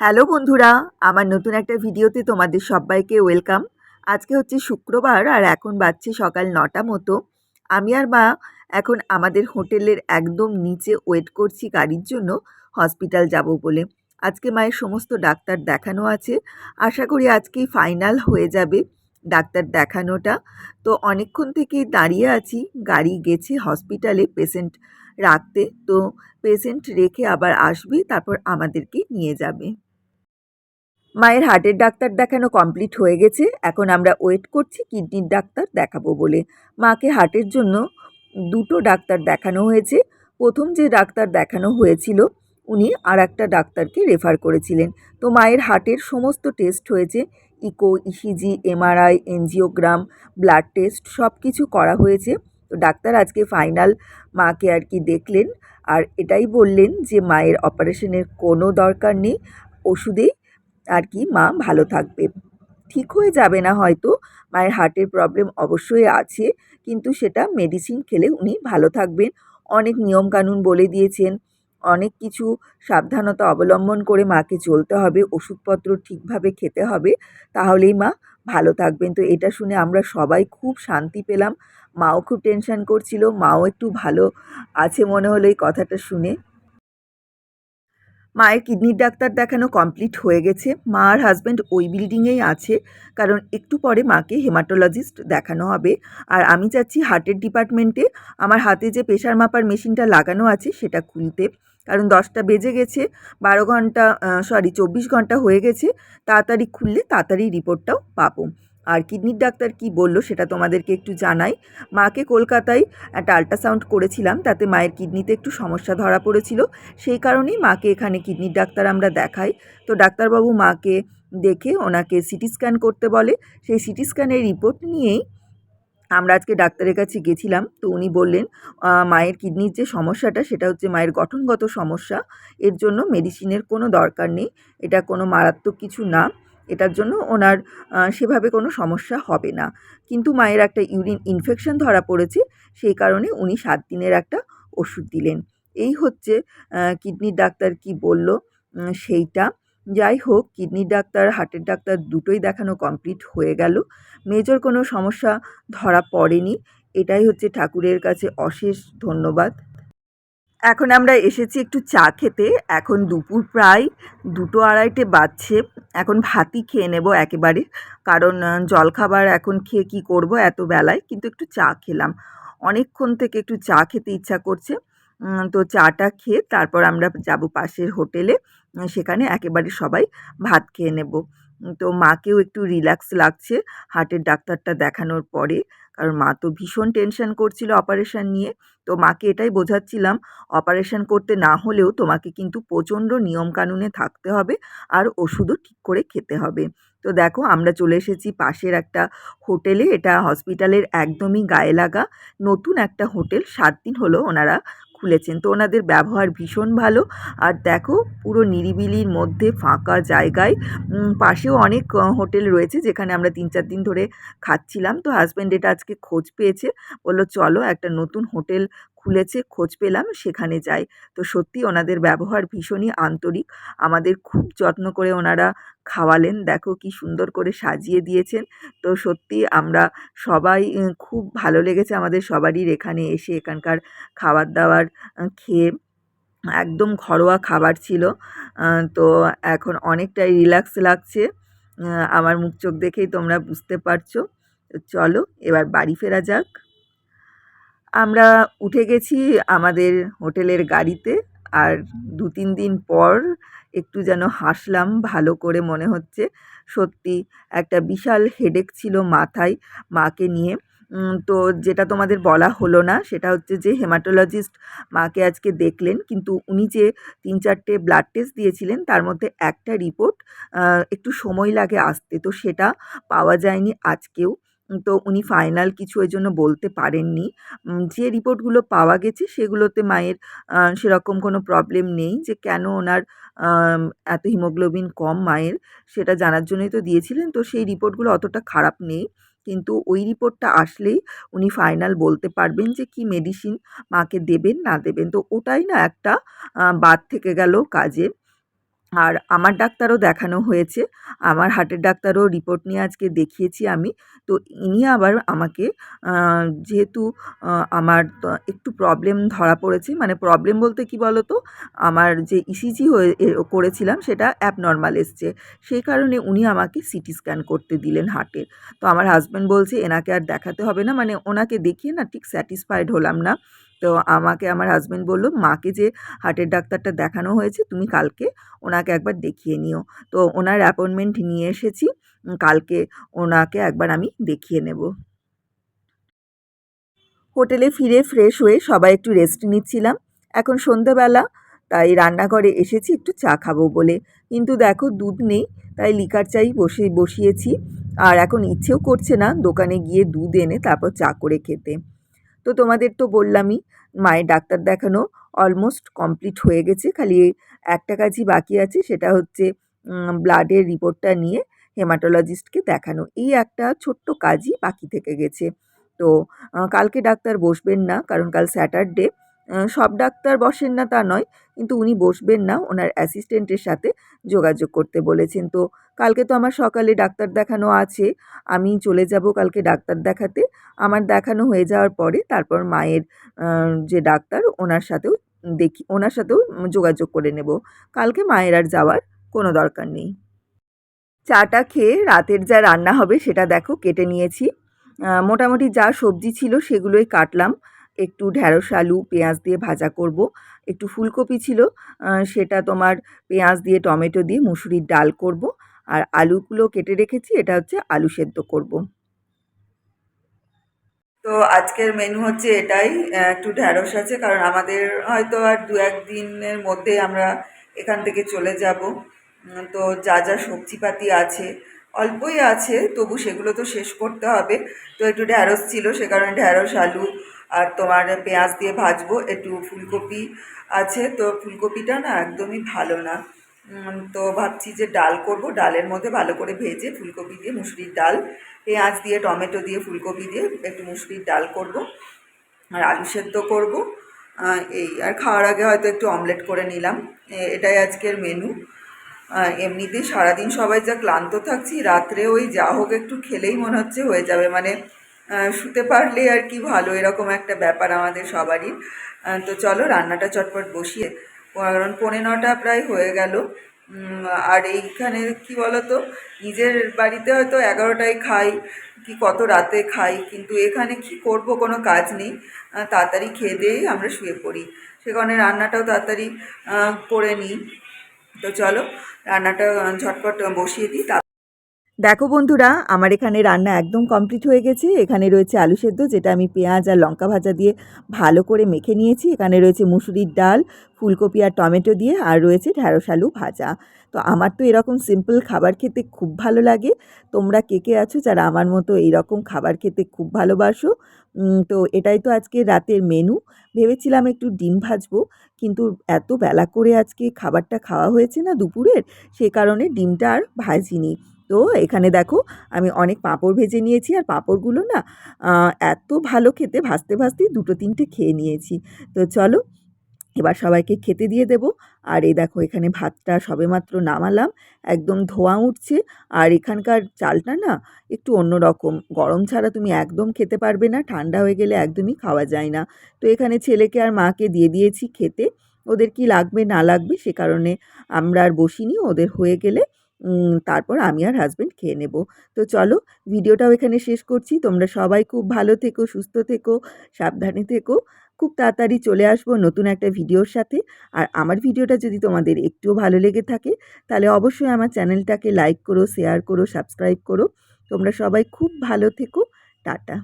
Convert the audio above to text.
Hello বন্ধুরা, আমার নতুন একটা ভিডিওতে তোমাদের সবাইকে ওয়েলকাম। আজকে হচ্ছে শুক্রবার আর এখন বাজছে সকাল নটা মতো। আমি আর মা এখন আমাদের হোটেলের একদম নিচে ওয়েট করছি গাড়ির জন্য, হসপিটাল যাব বলে। আজকে মায়ের সমস্ত ডাক্তার দেখানো আছে। আশা করি আজকেই ফাইনাল হয়ে যাবে ডাক্তার দেখানোটা। তো অনেকক্ষণ থেকেই দাঁড়িয়ে আছি, গাড়ি গেছে হসপিটালে পেশেন্ট রাখতে। তো পেশেন্ট রেখে আবার আসবে, তারপর আমাদেরকে নিয়ে যাবে। মায়ের হার্টের ডাক্তার দেখানো কমপ্লিট হয়ে গেছে। এখন আমরা ওয়েট করছি কিডনির ডাক্তার দেখাবো বলে। মাকে হার্টের জন্য দুটো ডাক্তার দেখানো হয়েছে। প্রথম যে ডাক্তার দেখানো হয়েছিল, উনি আর একটা ডাক্তারকে রেফার করেছিলেন। তো মায়ের হার্টের সমস্ত টেস্ট হয়েছে। Echo, ECG, MRI, angiogram, blood test সব কিছু করা হয়েছে। তো ডাক্তার আজকে ফাইনাল মাকে আর কি দেখলেন। আর এটাই বললেন যে মায়ের অপারেশনের কোনো দরকার নেই। ওষুধেই আর কি মা ভালো থাকবে। ঠিক হয়ে যাবে না হয়তো, মায়ের হার্টের প্রবলেম অবশ্যই আছে, কিন্তু সেটা মেডিসিন খেলে উনি ভালো থাকবেন। অনেক নিয়মকানুন বলে দিয়েছেন, অনেক কিছু সাবধানতা অবলম্বন করে মাকে চলতে হবে, ওষুধপত্র ঠিকভাবে খেতে হবে, তাহলেই মা ভালো থাকবেন। তো এটা শুনে আমরা সবাই খুব শান্তি পেলাম। মাও খুব টেনশান করছিল, মাও একটু ভালো আছে মনে হলো এই কথাটা শুনে। মায়ের কিডনির ডাক্তার দেখানো কমপ্লিট হয়ে গেছে। মা আর হাজব্যান্ড ওই বিল্ডিংয়েই আছে, কারণ একটু পরে মাকে হেমাটোলজিস্ট দেখানো হবে। আর আমি চাচ্ছি হার্টের ডিপার্টমেন্টে আমার হাতে যে প্রেশার মাপার মেশিনটা লাগানো আছে, সেটা খুলতে। কারণ দশটা বেজে গেছে, বারো ঘণ্টা সরি চব্বিশ ঘণ্টা হয়ে গেছে। তাড়াতাড়ি খুললে তাড়াতাড়ি রিপোর্টটাও পাবো। আর কিডনির ডাক্তার কি বলল সেটা তোমাদেরকে একটু জানাই। মাকে কলকাতায় একটা আল্ট্রাসাউন্ড করেছিলাম, তাতে মায়ের কিডনিতে একটু সমস্যা ধরা পড়েছিল। সেই কারণেই মাকে এখানে কিডনির ডাক্তার আমরা দেখাই। তো ডাক্তারবাবু মাকে দেখে ওনাকে সিটি স্ক্যান করতে বলে। সেই সিটি স্ক্যানের রিপোর্ট নিয়েই আমরা আজকে ডাক্তারের কাছে গেছিলাম। তো উনি বললেন মায়ের কিডনির যে সমস্যাটা, সেটা হচ্ছে মায়ের গঠনগত সমস্যা। এর জন্য মেডিসিনের কোনো দরকার নেই। এটা কোনো মারাত্মক কিছু না। এটার জন্য ওনার সেভাবে কোনো সমস্যা হবে না। কিন্তু মায়ের একটা ইউরিন ইনফেকশন ধরা পড়েছে, সেই কারণে উনি সাত দিনের একটা ওষুধ দিলেন। এই হচ্ছে কিডনির ডাক্তার কি বলল? সেইটা। যাই হোক, কিডনির ডাক্তার, হার্টের ডাক্তার দুটোই দেখানো কমপ্লিট হয়ে গেল। মেজর কোনো সমস্যা ধরা পড়েনি। এটাই হচ্ছে ঠাকুরের কাছে অশেষ ধন্যবাদ। এখন আমরা এসেছি একটু চা খেতে। এখন দুপুর প্রায় দুটো আড়াইটে বাজছে। এখন ভাতই খেয়ে নেব একেবারে। কারণ জলখাবার এখন খেয়ে কি করব এত বেলায়? কিন্তু একটু চা খেলাম। অনেকক্ষণ থেকে একটু চা খেতে ইচ্ছা করছে। তো চাটা খেয়ে তারপর আমরা যাব পাশের হোটেলে। সেখানে একেবারে সবাই ভাত খেয়ে নেব। তো মাকেও একটু রিল্যাক্স লাগছে হার্টের ডাক্তারটা দেখানোর পরে। কারণ মা তো ভীষণ টেনশন করছিল অপারেশান নিয়ে। তো মাকে এটাই বোঝাচ্ছিলাম অপারেশান করতে না হলেও তোমাকে কিন্তু প্রচণ্ড নিয়মকানুনে থাকতে হবে আর ওষুধও ঠিক করে খেতে হবে। তো দেখো আমরা চলে এসেছি পাশের একটা হোটেলে। এটা হসপিটালের একদমই গায়ে লাগা। নতুন একটা হোটেল, সাত দিন হলো ওনারা খুলেছেন। তো ওনাদের ব্যবহার ভীষণ ভালো। আর দেখো, পুরো নিরিবিলির মধ্যে ফাঁকা জায়গায়। পাশেও অনেক হোটেল রয়েছে যেখানে আমরা তিন চার দিন ধরে খাচ্ছিলাম। তো হাজব্যান্ড এটা আজকে খোঁজ পেয়েছে। বলল, চলো একটা নতুন হোটেল খুলেছে, খোঁজ পেলাম, সেখানে যাই। তো সত্যি ওনাদের ব্যবহার ভীষণই আন্তরিক। আমাদের খুব যত্ন করে ওনারা খাওয়ালেন। দেখো কি সুন্দর করে সাজিয়ে দিয়েছেন। তো সত্যি আমরা সবাই খুব ভালো লেগেছে আমাদের সবারই এখানে এসে এখানকার খাবার দাবার খেয়ে। একদম ঘরোয়া খাবার ছিল। তো এখন অনেকটাই রিল্যাক্স লাগছে। আমার মুখ চোখ দেখেই তোমরা বুঝতে পারছ। চলো, এবার বাড়ি ফেরা যাক। আমরা উঠে গেছি আমাদের হোটেলের গাড়িতে আর দু, তিন দিন পর একটু যেন হাসলাম, ভালো করে মনে হচ্ছে। সত্যি একটা বিশাল হেডেক ছিল মাথায়, মাকে নিয়ে। তো যেটা তোমাদের বলা হলো না, সেটা হচ্ছে যে হেমাটোলজিস্ট মাকে আজকে দেখলেন, কিন্তু উনি যে তিন, চারটে ব্লাড টেস্ট দিয়েছিলেন, তার মধ্যে একটা রিপোর্ট একটু সময় লাগে আসতে। তো সেটা পাওয়া যায়নি আজকেও। তো উনি ফাইনাল কিছু ওই জন্য বলতে পারেননি। যে রিপোর্টগুলো পাওয়া গেছে সেগুলোতে মায়ের সেরকম কোনো প্রবলেম নেই যে কেন ওনার এত হিমোগ্লোবিন কম মায়ের সেটা জানার জন্যই তো দিয়েছিলেন। তো সেই রিপোর্টগুলো অতটা খারাপ নেই। কিন্তু ওই রিপোর্টটা আসলেই উনি ফাইনাল বলতে পারবেন যে কি মেডিসিন মাকে দেবেন, না দেবেন। তো ওটাই না একটা বাদ থেকে গেল কাজে আর আমার ডাক্তারও দেখানো হয়েছে। আমার হার্টের ডাক্তারও রিপোর্ট নিয়ে আজকে দেখিয়েছি আমি। তো ইনি আবার আমাকে যেহেতু আমার একটু প্রবলেম ধরা পড়েছে। মানে প্রবলেম বলতে কি বলো তো আমার যে ইসিজি হয়ে করেছিলাম সেটা অ্যাবনর্মাল এসছে। সেই কারণে উনি আমাকে সিটি স্ক্যান করতে দিলেন হার্টের তো আমার হাজব্যান্ড বলছে, এনাকে আর দেখাতে হবে না। মানে ওনাকে দেখিয়ে না ঠিক স্যাটিসফাইড হলাম না। তো আমাকে আমার হাজব্যান্ড বলল, মাকে যে হার্টের ডাক্তারটা দেখানো হয়েছে, তুমি কালকে ওনাকে একবার দেখিয়ে নিও। তো ওনার অ্যাপয়েন্টমেন্ট নিয়ে এসেছি, কালকে ওনাকে একবার আমি দেখিয়ে নেব। হোটেলে ফিরে ফ্রেশ হয়ে সবাই একটু রেস্ট নিচ্ছিলাম। এখন সন্ধেবেলা, তাই রান্নাঘরে এসেছি একটু চা খাব বলে। কিন্তু দেখো দুধ নেই, তাই লিকার চাই বসে, বসিয়েছি। আর এখন ইচ্ছেও করছে না দোকানে গিয়ে দুধ এনে তারপর চা করে খেতে। তো তোমাদের তো বললামই, মায়ের ডাক্তার দেখানো অলমোস্ট কমপ্লিট হয়ে গেছে। খালি একটা কাজই বাকি আছে, সেটা হচ্ছে ব্লাডের রিপোর্টটা নিয়ে হেমাটোলজিস্টকে দেখানো। এই একটা ছোট্ট কাজই বাকি থেকে গেছে। তো কালকে ডাক্তার বসবেন না, কারণ কাল স্যাটারডে সব ডাক্তার বসেন না তা নয়। কিন্তু উনি বসবেন না, ওনার অ্যাসিস্ট্যান্টের সাথে যোগাযোগ করতে বলেছেন। তো কালকে তো আমার সকালে ডাক্তার দেখানো আছে, আমি চলে যাব কালকে ডাক্তার দেখাতে। আমার দেখানো হয়ে যাওয়ার পরে তারপর মায়ের যে ডাক্তার, ওনার সাথেও দেখি, ওনার সাথেও যোগাযোগ করে নেব। কালকে মায়ের আর যাওয়ার কোনো দরকার নেই। চাটা খেয়ে রাতের যা রান্না হবে সেটা দেখো, কেটে নিয়েছি। মোটামুটি যা সবজি ছিল সেগুলোই কাটলাম। একটু ঢ্যাঁড়স আলু, পেঁয়াজ দিয়ে ভাজা করব। একটু ফুলকপি ছিল সেটা তোমার পেঁয়াজ দিয়ে, টমেটো দিয়ে, মুসুরির ডাল করব। আর আলুগুলো কেটে রেখেছি, এটা হচ্ছে আলু সেদ্ধ করব। তো আজকের মেনু হচ্ছে এটাই একটু ঢ্যাঁড়স আছে, কারণ আমাদের হয়তো আর দু এক দিনের মধ্যে আমরা এখান থেকে চলে যাব। তো যা যা সবজিপাতি আছে অল্পই আছে, তবু সেগুলো তো শেষ করতে হবে। তো একটু ঢ্যাঁড়স ছিল, সে কারণে ঢ্যাঁড়স, আলু আর তোমার পেঁয়াজ দিয়ে ভাজবো, একটু ফুলকপি আছে। তো ফুলকপিটা না একদমই ভালো না। তো ভাবছি যে ডাল করব, ডালের মধ্যে ভালো করে ভেজে ফুলকপি দিয়ে মুসুরির ডাল, পেঁয়াজ দিয়ে, টমেটো দিয়ে, ফুলকপি দিয়ে একটু মুসুরির ডাল করব আর আলু সেদ্ধ করব। এই, আর খাওয়ার আগে হয়তো একটু অমলেট করে নিলাম। এটাই আজকের মেনু এমনিতেই সারাদিন সবাই যা ক্লান্ত থাকছি, রাত্রে ওই যা হোক একটু খেলেই মনে হচ্ছে হয়ে যাবে। মানে শুতে পারলে আর কি ভালো, এরকম একটা ব্যাপার আমাদের সবারই। তো চলো রান্নাটা চটপট বসিয়ে, কারণ পৌনে নটা প্রায় হয়ে গেল। আর এইখানে কি বলতো, নিজের বাড়িতে হয়তো এগারোটায় খাই, কি কত রাতে খাই, কিন্তু এখানে কি করব কোনো কাজ নেই। তাড়াতাড়ি খেয়ে দিয়েই আমরা শুয়ে পড়ি। সে কারণে রান্নাটাও তাড়াতাড়ি করে নিই। তো চলো রান্নাটা ঝটপট বসিয়ে দিই দেখো বন্ধুরা, আমার এখানে রান্না একদম কমপ্লিট হয়ে গেছে। এখানে রয়েছে আলু সেদ্ধ, যেটা আমি পেঁয়াজ আর লঙ্কা ভাজা দিয়ে ভালো করে মেখে নিয়েছি। এখানে রয়েছে মুসুরির ডাল, ফুলকপি আর টমেটো দিয়ে, আর রয়েছে ঢ্যাঁড়স আলু ভাজা। তো আমার তো এরকম সিম্পল খাবার খেতে খুব ভালো লাগে। তোমরা কে কে আছো যারা আমার মতো এইরকম খাবার খেতে খুব ভালোবাসো? তো এটাই তো আজকে রাতের মেনু ভেবেছিলাম একটু ডিম ভাজবো, কিন্তু এত বেলা করে আজকে খাবারটা খাওয়া হয়েছে না দুপুরের, সে কারণে ডিমটা আর ভাজিনি। তো এখানে দেখো আমি অনেক পাঁপড় ভেজে নিয়েছি আর পাঁপড়গুলো না এত ভালো খেতে ভাজতে ভাজতেই দুটো তিনটে খেয়ে নিয়েছি। তো চলো এবার সবাইকে খেতে দিয়ে দেব। আর এই দেখো এখানে ভাতটা সবেমাত্র নামালাম, একদম ধোঁয়া উঠছে। আর এখানকার চালটা না একটু অন্য রকম, গরম ছাড়া তুমি একদম খেতে পারবে না, ঠান্ডা হয়ে গেলে একদমই খাওয়া যায় না। তো এখানে ছেলেকে আর মাকে দিয়ে দিয়েছি খেতে, ওদের কি লাগবে না লাগবে সে কারণে আমরা আর বসিনি, ওদের হয়ে গেলে তারপর আমি আর হাজব্যান্ড খেয়ে নেব। তো চলো ভিডিওটাও এখানে শেষ করছি। তোমরা সবাই খুব ভালো থেকো, সুস্থ থেকো, সাবধানে থেকো। খুব তাড়াতাড়ি চলে আসব নতুন একটা ভিডিওর সাথে। আর আমার ভিডিওটা যদি তোমাদের একটুও ভালো লেগে থাকে, তাহলে অবশ্যই আমার চ্যানেলটাকে লাইক করো শেয়ার করো সাবস্ক্রাইব করো। তোমরা সবাই খুব ভালো থেকো। টাটা।